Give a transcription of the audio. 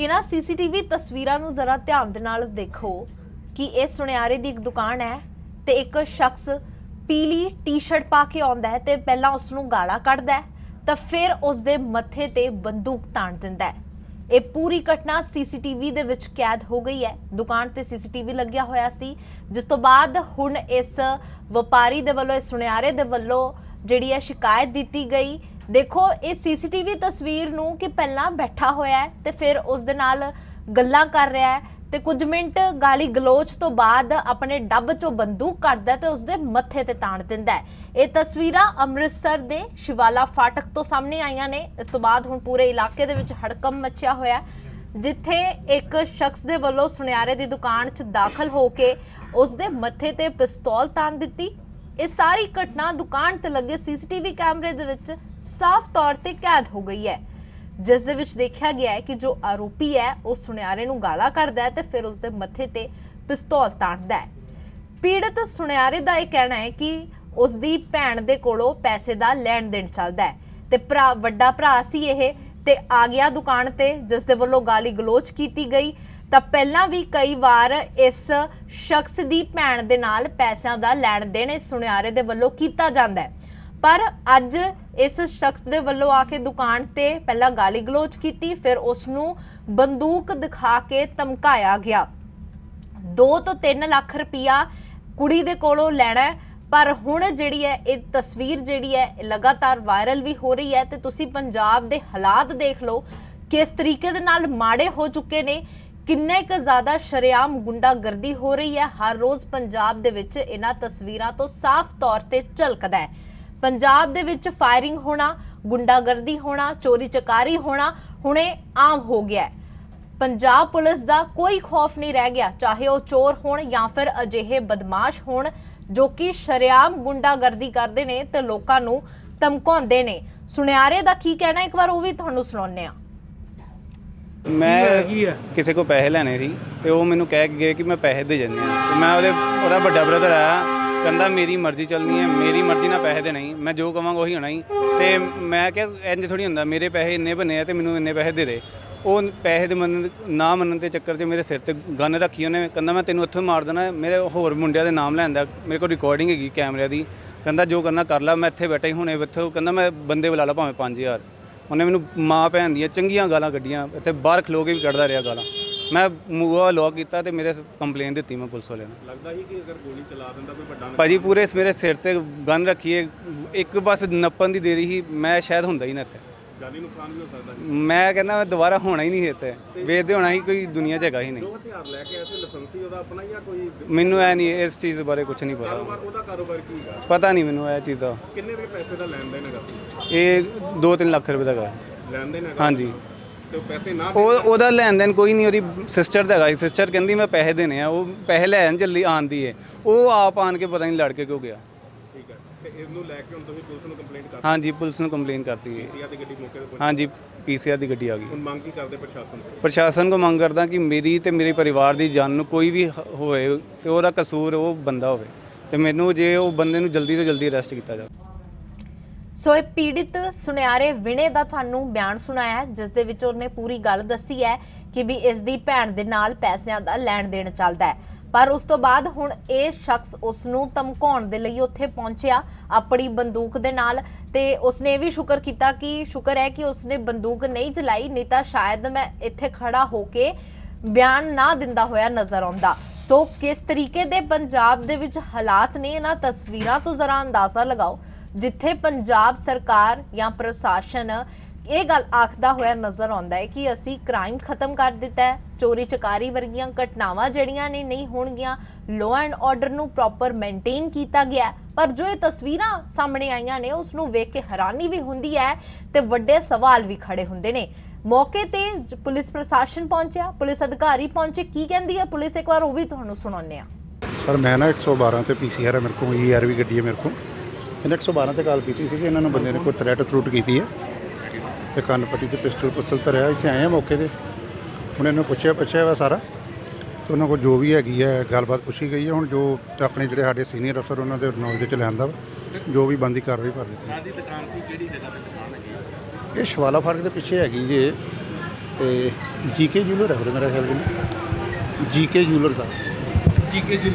ਇਹਨਾਂ ਸੀਸੀਟੀਵੀ ਤਸਵੀਰਾਂ ਨੂੰ ਜ਼ਰਾ ਧਿਆਨ ਦੇ ਨਾਲ ਦੇਖੋ ਕਿ ਇਹ ਸੁਨਿਆਰੇ ਦੀ ਇੱਕ ਦੁਕਾਨ ਹੈ ਤੇ ਇੱਕ ਸ਼ਖਸ ਪੀਲੀ ਟੀ-ਸ਼ਰਟ ਪਾ ਕੇ ਆਉਂਦਾ ਹੈ ਤੇ ਪਹਿਲਾਂ ਉਸ ਨੂੰ ਗਾਲਾਂ ਕੱਢਦਾ ਹੈ, ਤਾਂ ਫਿਰ ਉਸ ਦੇ ਮੱਥੇ ਤੇ ਬੰਦੂਕ ਤਾਣ ਦਿੰਦਾ ਹੈ। ਇਹ ਪੂਰੀ ਘਟਨਾ ਸੀਸੀਟੀਵੀ ਦੇ ਵਿੱਚ ਕੈਦ ਹੋ ਗਈ ਹੈ। ਦੁਕਾਨ ਤੇ ਸੀਸੀਟੀਵੀ ਲੱਗਿਆ ਹੋਇਆ ਸੀ। ਜਿਸ ਤੋਂ ਬਾਅਦ ਹੁਣ ਇਸ ਵਪਾਰੀ ਦੇ ਵੱਲੋਂ, ਇਸ ਸੁਨਿਆਰੇ ਦੇ ਵੱਲੋਂ ਜਿਹੜੀ ਹੈ ਸ਼ਿਕਾਇਤ ਦਿੱਤੀ ਗਈ ਦੇਖੋ, ਇਹ ਸੀਸੀਟੀਵੀ ਤਸਵੀਰ ਨੂੰ ਕਿ ਪਹਿਲਾਂ ਬੈਠਾ ਹੋਇਆ ਹੈ ਤੇ ਫਿਰ ਉਸ ਦੇ ਨਾਲ ਗੱਲਾਂ ਕਰ ਰਿਹਾ ਹੈ ਤੇ ਕੁਝ ਮਿੰਟ ਗਾਲੀ ਗਲੋਚ ਤੋਂ ਬਾਅਦ ਆਪਣੇ ਡੱਬ ਚੋਂ ਬੰਦੂਕ ਕੱਢਦਾ ਹੈ ਤੇ ਉਸ ਮੱਥੇ ਤੇ ਤਾਣ ਦਿੰਦਾ ਹੈ। ਇਹ ਤਸਵੀਰਾਂ ਅੰਮ੍ਰਿਤਸਰ ਦੇ ਸ਼ਿਵਾਲਾ ਫਾਟਕ ਤੋਂ ਸਾਹਮਣੇ ਆਈਆਂ ਨੇ। ਇਸ ਤੋਂ ਬਾਅਦ ਹੁਣ ਪੂਰੇ ਇਲਾਕੇ ਦੇ ਵਿੱਚ ਹੜਕੰਪ ਮਚਿਆ ਹੋਇਆ ਜਿੱਥੇ ਇੱਕ ਸ਼ਖਸ ਦੇ ਵੱਲੋਂ ਸੁਨਿਆਰੇ ਦੀ ਦੁਕਾਨ 'ਚ ਦਾਖਲ ਹੋ ਕੇ ਉਸਦੇ ਮੱਥੇ ਤੇ ਪਿਸਤੌਲ ਤਾਣ ਦਿੱਤੀ। ਇਹ ਸਾਰੀ ਘਟਨਾ ਦੁਕਾਨ ਤੇ ਲੱਗੇ ਸੀਸੀਟੀਵੀ ਕੈਮਰੇ ਦੇ ਵਿੱਚ ਸਾਫ਼ ਤੌਰ ਤੇ ਕੈਦ ਹੋ ਗਈ ਹੈ। ਜਿਸ ਦੇ ਵਿੱਚ ਦੇਖਿਆ ਗਿਆ ਹੈ ਕਿ ਜੋ ਆਰੋਪੀ ਹੈ, ਉਹ ਸੁਨਿਆਰੇ ਨੂੰ ਗਾਲਾਂ ਕੱਢਦਾ ਹੈ ਤੇ ਫਿਰ ਉਸ ਦੇ ਮੱਥੇ ਤੇ ਪਿਸਤੌਲ ਤਾਣਦਾ ਹੈ। ਪੀੜਤ ਸੁਨਿਆਰੇ ਦਾ ਇਹ ਕਹਿਣਾ ਹੈ ਕਿ ਉਸ ਦੀ ਭੈਣ ਦੇ ਕੋਲੋਂ ਪੈਸੇ ਦਾ ਲੈਣ ਦੇਣ ਚੱਲਦਾ ਹੈ ਤੇ ਭਰਾ, ਵੱਡਾ ਭਰਾ ਸੀ ਇਹ ਤੇ ਆ ਗਿਆ ਦੁਕਾਨ ਤੇ, ਜਿਸ ਦੇ ਵੱਲੋਂ ਗਾਲੀ ਗਲੋਚ ਕੀਤੀ ਗਈ। ਤਾਂ ਪਹਿਲਾਂ ਵੀ ਕਈ ਵਾਰ ਇਸ ਸ਼ਖਸ ਦੀ ਭੈਣ ਦੇ ਨਾਲ ਪੈਸਿਆਂ ਦਾ ਲੈਣ ਦੇਣ ਇਸ ਸੁਨਿਆਰੇ ਦੇ ਵੱਲੋਂ ਕੀਤਾ ਜਾਂਦਾ ਹੈ। ਪਰ ਅੱਜ ਇਸ ਸ਼ਖਸ ਦੇ ਵੱਲੋਂ ਆ ਕੇ ਦੁਕਾਨ ਤੇ ਪਹਿਲਾਂ ਗਾਲੀ ਗਲੋਚ ਕੀਤੀ, ਫਿਰ ਉਸ ਨੂੰ ਬੰਦੂਕ ਦਿਖਾ ਕੇ ਧਮਕਾਇਆ ਗਿਆ। 2 ਤੋਂ 3 ਲੱਖ ਰੁਪਇਆ ਕੁੜੀ ਦੇ ਕੋਲੋਂ ਲੈਣਾ ਪਰ ਹੁਣ ਜਿਹੜੀ ਹੈ, ਇਹ ਤਸਵੀਰ ਜਿਹੜੀ ਹੈ ਲਗਾਤਾਰ ਵਾਇਰਲ ਵੀ ਹੋ ਰਹੀ ਹੈ ਤੇ ਤੁਸੀਂ ਪੰਜਾਬ ਦੇ ਹਾਲਾਤ ਦੇਖ ਲਓ, ਕਿਸ ਤਰੀਕੇ ਦੇ ਨਾਲ ਮਾੜੇ ਹੋ ਚੁੱਕੇ ਨੇ, ਕਿੰਨੇ ਕੁ ਜ਼ਿਆਦਾ ਸ਼ਰੇਆਮ ਗੁੰਡਾਗਰਦੀ ਹੋ ਰਹੀ ਹੈ, ਹਰ ਰੋਜ਼ ਪੰਜਾਬ ਦੇ ਵਿੱਚ ਇਹਨਾਂ ਤਸਵੀਰਾਂ ਤੋਂ ਸਾਫ਼ ਤੌਰ ਤੇ ਝਲਕਦਾ ਹੈ। ਪੰਜਾਬ ਦੇ ਵਿੱਚ ਫਾਇਰਿੰਗ ਹੋਣਾ ਗੁੰਡਾਗਰਦੀ ਹੋਣਾ ਚੋਰੀ ਚਕਾਰੀ ਹੋਣਾ ਹੁਣੇ ਆਮ ਹੋ ਗਿਆ ਹੈ। ਪੰਜਾਬ ਪੁਲਿਸ ਦਾ ਕੋਈ ਖੌਫ ਨਹੀਂ ਰਹਿ ਗਿਆ ਚਾਹੇ ਉਹ ਚੋਰ ਹੋਣ ਜਾਂ ਫਿਰ ਅਜਿਹੇ ਬਦਮਾਸ਼ ਹੋਣ ਜੋ ਕਿ ਸ਼ਰੇਆਮ ਗੁੰਡਾਗਰਦੀ ਕਰਦੇ ਨੇ ਤੇ ਲੋਕਾਂ ਨੂੰ ਧਮਕਾਉਂਦੇ ਨੇ। ਸੁਨਿਆਰੇ ਦਾ ਕੀ ਕਹਿਣਾ ਇੱਕ ਵਾਰ ਉਹ ਵੀ ਤੁਹਾਨੂੰ ਸੁਣਾਉਂਦੇ ਆ ਮੈਂ ਕਿਸੇ ਕੋ ਪੈਸੇ ਲੈਣੇ ਸੀ ਤੇ ਉਹ ਮੈਨੂੰ ਕਹਿ ਕੇ ਗਏ ਕਿ ਮੈਂ ਪੈਸੇ ਦੇ ਜੰਨੇ ਆ ਤੇ ਮੈਂ ਉਹਦੇ ਉਹਦਾ ਵੱਡਾ ਬ੍ਰਦਰ ਆਇਆ ਕਹਿੰਦਾ ਮੇਰੀ ਮਰਜ਼ੀ ਚੱਲਣੀ ਹੈ, ਮੇਰੀ ਮਰਜ਼ੀ ਨਾਲ ਪੈਸੇ ਦੇ ਨਹੀਂ ਮੈਂ ਜੋ ਕਵਾਂਗਾ ਉਹੀ ਹੋਣਾ ਹੀ। ਤੇ ਮੈਂ ਕਿਹਾ ਇੰਜ ਥੋੜੀ ਹੁੰਦਾ, ਮੇਰੇ ਪੈਸੇ ਇੰਨੇ ਬਣੇ ਆ ਤੇ ਮੈਨੂੰ ਇੰਨੇ ਪੈਸੇ ਦੇ ਦੇ। ਉਹ ਪੈਸੇ ਦੇ ਮੰਨਣ, ਨਾ ਮੰਨਣ ਦੇ ਚੱਕਰ 'ਚ ਮੇਰੇ ਸਿਰ ਤੇ ਗਨ ਰੱਖੀ ਉਹਨੇ। ਕਹਿੰਦਾ, ਮੈਂ ਤੈਨੂੰ ਇੱਥੋਂ ਮਾਰ ਦੇਣਾ, ਮੇਰੇ ਹੋਰ ਮੁੰਡਿਆਂ ਦੇ ਨਾਮ ਲੈਂਦਾ ਮੇਰੇ ਕੋਲ ਰਿਕਾਰਡਿੰਗ ਹੈਗੀ ਕੈਮਰੇ ਦੀ। ਕਹਿੰਦਾ, ਜੋ ਕਰਨਾ ਕਰ ਲੈ, ਮੈਂ ਇੱਥੇ ਬੈਠਾ ਹੀ ਹੁਣੇ ਇੱਥੇ। ਕਹਿੰਦਾ, ਮੈਂ ਬੰਦੇ ਬੁਲਾ ਲਾ ਭਾਵੇਂ 5000 ਉਹਨੇ ਮੈਨੂੰ ਮਾਂ ਭੈਣ ਦੀਆਂ ਚੰਗੀਆਂ ਗਾਲਾਂ ਕੱਢੀਆਂ, ਇੱਥੇ ਬਾਹਰ ਖਲੋ ਕੇ ਵੀ ਕੱਢਦਾ ਰਿਹਾ ਗਾਲਾਂ। ਮੈਂ ਮੂਹਾ ਲੋਕ ਕੀਤਾ ਤੇ ਮੇਰੇ ਕੰਪਲੇਨ ਦਿੱਤੀ ਮੈਂ ਪੁਲਿਸ ਵਾਲਿਆਂ ਨੂੰ। ਲੱਗਦਾ ਸੀ ਕਿ ਅਗਰ ਗੋਲੀ ਚਲਾ ਦਿੰਦਾ ਕੋਈ ਵੱਡਾ ਭਾਜੀ ਪੂਰੇ ਮੇਰੇ ਸਿਰ ਤੇ ਗਨ ਰੱਖੀਏ ਇੱਕ ਬਸ ਨੱਪਣ ਦੀ ਦੇਰੀ ਸੀ ਮੈਂ ਸ਼ਾਇਦ ਹੁੰਦਾ ਹੀ ਨਾ ਇੱਥੇ। ਜਾਨੀ ਨੁਕਸਾਨ ਵੀ ਹੋ ਸਕਦਾ ਸੀ ਮੈਂ ਕਹਿੰਦਾ ਮੈਂ ਦੁਬਾਰਾ ਹੋਣਾ ਹੀ ਨਹੀਂ ਇੱਥੇ। ਵੇਚਦੇ ਹੋਣਾ ਹੀ ਕੋਈ ਦੁਨੀਆ 'ਚ ਹੈਗਾ ਹੀ ਨਹੀਂ। ਜੋ ਹਥਿਆਰ ਲੈ ਕੇ ਆਇਆ ਸੀ ਲਾਇਸੈਂਸੀ ਉਹਦਾ ਆਪਣਾ ਜਾਂ ਕੋਈ? ਮੈਨੂੰ ਐ ਨਹੀਂ ਇਸ ਚੀਜ਼ ਬਾਰੇ ਕੁਝ ਨਹੀਂ ਪਤਾ। ਕਾਰੋਬਾਰ ਉਹਦਾ ਕਾਰੋਬਾਰ ਕੀ ਹੈਗਾ? ਪਤਾ ਨਹੀਂ ਮੈਨੂੰ ਇਹ ਚੀਜ਼ ਦਾ। ਕਿੰਨੇ ਦੇ ਪੈਸੇ ਦਾ ਲੈਣ ਦੇਣ ਹੈਗਾ? ਇਹ 2-3 ਲੱਖ ਰੁਪਏ ਦਾ ਹੈਗਾ। ਲੈਣ ਦੇਣ ਹੈਗਾ? ਹਾਂਜੀ। ਤੇ ਉਹ ਪੈਸੇ ਨਾ ਉਹ ਉਹਦਾ ਲੈਣ ਦੇਣ ਕੋਈ ਨਹੀਂ ਉਹਦੀ ਸਿਸਟਰ ਦਾ ਹੈਗਾ ਸਿਸਟਰ ਕਹਿੰਦੀ ਮੈਂ ਪੈਸੇ ਦੇਣੇ ਆ ਉਹ ਪੈਸੇ ਲੈਣ ਚੱਲੀ ਆਂਦੀ ਏ। ਉਹ ਆਪ ਆਣ ਕੇ ਪਤਾ ਨਹੀਂ ਲੜ ਕੇ ਕਿਉਂ ਗਿਆ। ਠੀਕ ਹੈ ਤੇ ਇਹਨੂੰ ਲੈ ਕੇ ਹੁਣ ਤੁਸੀਂ ਪੁਲਿਸ ਨੂੰ ਕੰਪਲੇਂਟ ਕਰ ਹਾਂਜੀ ਪੁਲਿਸ ਨੂੰ ਕੰਪਲੇਨ ਕਰਤੀ ਹੈ ਦਿੱਤੀ ਆ ਤੇ ਗੱਡੀ ਮੌਕੇ ਤੇ ਪਹੁੰਚ। ਹਾਂਜੀ ਪੀਸੀਆਰ ਦੀ ਗੱਡੀ ਆ ਗਈ। ਹੁਣ ਮੰਗ ਕੀ ਕਰਦੇ ਪ੍ਰਸ਼ਾਸਨ ਤੋਂ? ਪ੍ਰਸ਼ਾਸਨ ਕੋ ਮੰਗ ਕਰਦਾ ਕਿ ਮੇਰੀ ਤੇ ਮੇਰੇ ਪਰਿਵਾਰ ਦੀ ਜਾਨ ਨੂੰ ਕੋਈ ਵੀ ਹ- ਹੋਏ ਤੇ ਉਹਦਾ ਕਸੂਰ ਉਹ ਬੰਦਾ ਹੋਵੇ। ਤੇ ਮੈਨੂੰ ਜੇ ਉਹ ਬੰਦੇ ਨੂੰ ਜਲਦੀ ਤੋਂ ਜਲਦੀ ਅਰੈਸਟ ਕੀਤਾ ਜਾਵੇ। ਸੋ ਇਹ ਪੀੜਿਤ ਸੁਨਿਆਰੇ ਵਿਨੇ ਦਾ ਤੁਹਾਨੂੰ ਬਿਆਨ ਸੁਣਾਇਆ ਹੈ, ਜਿਸ ਦੇ ਵਿੱਚ ਉਹਨੇ ਪੂਰੀ ਗੱਲ ਦੱਸੀ ਹੈ ਕਿ ਵੀ ਇਸ ਦੀ ਭੈਣ ਦੇ ਨਾਲ ਪੈਸਿਆਂ ਦਾ ਲੈਣ ਦੇਣ ਚੱਲਦਾ ਹੈ। ਪਰ ਉਸ ਤੋਂ ਬਾਅਦ ਹੁਣ ਇਹ ਸ਼ਖਸ ਉਸ ਨੂੰ ਧਮਕਾਉਣ ਦੇ ਲਈ ਉੱਥੇ ਪਹੁੰਚਿਆ ਆਪਣੀ ਬੰਦੂਕ ਦੇ ਨਾਲ ਤੇ ਉਸਨੇ ਇਹ ਵੀ ਸ਼ੁਕਰ ਕੀਤਾ ਕਿ ਸ਼ੁਕਰ ਹੈ ਕਿ ਉਸਨੇ ਬੰਦੂਕ ਨਹੀਂ ਚਲਾਈ ਨਹੀਂ ਤਾਂ ਸ਼ਾਇਦ ਮੈਂ ਇੱਥੇ ਖੜਾ ਹੋ ਕੇ ਬਿਆਨ ਨਾ ਦਿੰਦਾ ਹੋਇਆ ਨਜ਼ਰ ਆਉਂਦਾ। ਸੋ ਕਿਸ ਤਰੀਕੇ ਦੇ ਪੰਜਾਬ ਦੇ ਵਿੱਚ ਹਾਲਾਤ ਨੇ ਇਹਨਾਂ ਤਸਵੀਰਾਂ ਤੋਂ ਜ਼ਰਾ ਅੰਦਾਜ਼ਾ ਲਗਾਓ। ਜਿੱਥੇ ਪੰਜਾਬ ਸਰਕਾਰ ਜਾਂ ਪ੍ਰਸ਼ਾਸਨ ਇਹ ਗੱਲ ਆਖਦਾ ਹੋਇਆ ਨਜ਼ਰ ਆਉਂਦਾ ਹੈ ਕਿ ਅਸੀਂ ਕ੍ਰਾਈਮ ਖਤਮ ਕਰ ਦਿੱਤਾ ਹੈ, ਚੋਰੀ ਚਕਾਰੀ ਵਰਗੀਆਂ ਘਟਨਾਵਾਂ ਜਿਹੜੀਆਂ ਨੇ ਨਹੀਂ ਹੋਣਗੀਆਂ ਲੋ ਐਂਡ ਆਰਡਰ ਨੂੰ ਪ੍ਰੋਪਰ ਮੇਨਟੇਨ ਕੀਤਾ ਗਿਆ ਪਰ ਜੋ ਇਹ ਤਸਵੀਰਾਂ ਸਾਹਮਣੇ ਆਈਆਂ ਨੇ ਉਸ ਨੂੰ ਵੇਖ ਕੇ ਹੈਰਾਨੀ ਵੀ ਹੁੰਦੀ ਹੈ ਤੇ ਵੱਡੇ ਸਵਾਲ ਵੀ ਖੜੇ ਹੁੰਦੇ ਨੇ। ਮੌਕੇ ਤੇ ਪੁਲਿਸ ਪ੍ਰਸ਼ਾਸਨ ਪਹੁੰਚਿਆ, ਪੁਲਿਸ ਅਧਿਕਾਰੀ ਪਹੁੰਚੇ। ਕੀ ਕਹਿੰਦੀ ਹੈ ਪੁਲਿਸ? ਇੱਕ ਵਾਰ ਉਹ ਵੀ ਤੁਹਾਨੂੰ ਸੁਣਾਉਂਦੇ ਆ ਸਰ, ਮੈਂ ਨਾ 112 ਤੇ ਪੀਸੀਆਰ ਹੈ ਮੇਰੇ ਕੋਲ ਈਆਰ ਵੀ ਗੱਡੀ ਹੈ ਮੇਰੇ ਕੋਲ। ਇਹਨੇ 112 ਤੇ ਕਾਲ ਕੀਤੀ ਸੀ ਕਿ ਇਹਨਾਂ ਨੂੰ ਬੰਦੇ ਨੇ ਕੋਈ ਥ੍ਰੈਟ ਥਰੂਟ ਕੀਤੀ ਹੈ। ਤੇ ਕੰਨ ਪੱਟੀ ਤੇ ਪਿਸਟਲ ਪੁਸਤਲ ਧਰਿਆ ਇੱਥੇ ਆਏ ਆ ਮੌਕੇ ਤੇ। ਹੁਣ ਇਹਨੂੰ ਪੁੱਛਿਆ ਪੁੱਛਿਆ ਵਾ ਸਾਰਾ। ਤੇ ਉਹਨਾਂ ਕੋਲ ਜੋ ਵੀ ਹੈਗੀ ਹੈ ਗੱਲਬਾਤ ਪੁੱਛੀ ਗਈ ਹੈ। ਹੁਣ ਜੋ ਆਪਣੇ ਜਿਹੜੇ ਸਾਡੇ ਸੀਨੀਅਰ ਅਫਸਰ ਉਹਨਾਂ ਦੇ ਨੌਲੇਜ ਚ ਲਿਆਂਦਾ ਵਾ। ਜੋ ਵੀ ਬੰਦੀ ਕਾਰਵਾਈ ਕਰ ਦਿੱਤੀ। ਸਾਡੀ ਦੁਕਾਨ ਸੀ ਕਿਹੜੀ ਜਗ੍ਹਾ ਤੇ ਦੁਕਾਨ ਹੈਗੀ ਇਹ ਸ਼ਵਾਲਾ ਫਾਟਕ ਦੇ ਪਿੱਛੇ ਹੈਗੀ ਜੇ। ਤੇ ਜੀਕੇ ਜੂਲਰ ਹੈ ਮੇਰਾ ਖਿਆਲ ਜੀ ਜੀਕੇ ਜੂਲਰ ਸਾਹਿਬ। ਜੀਕੇ ਜੀ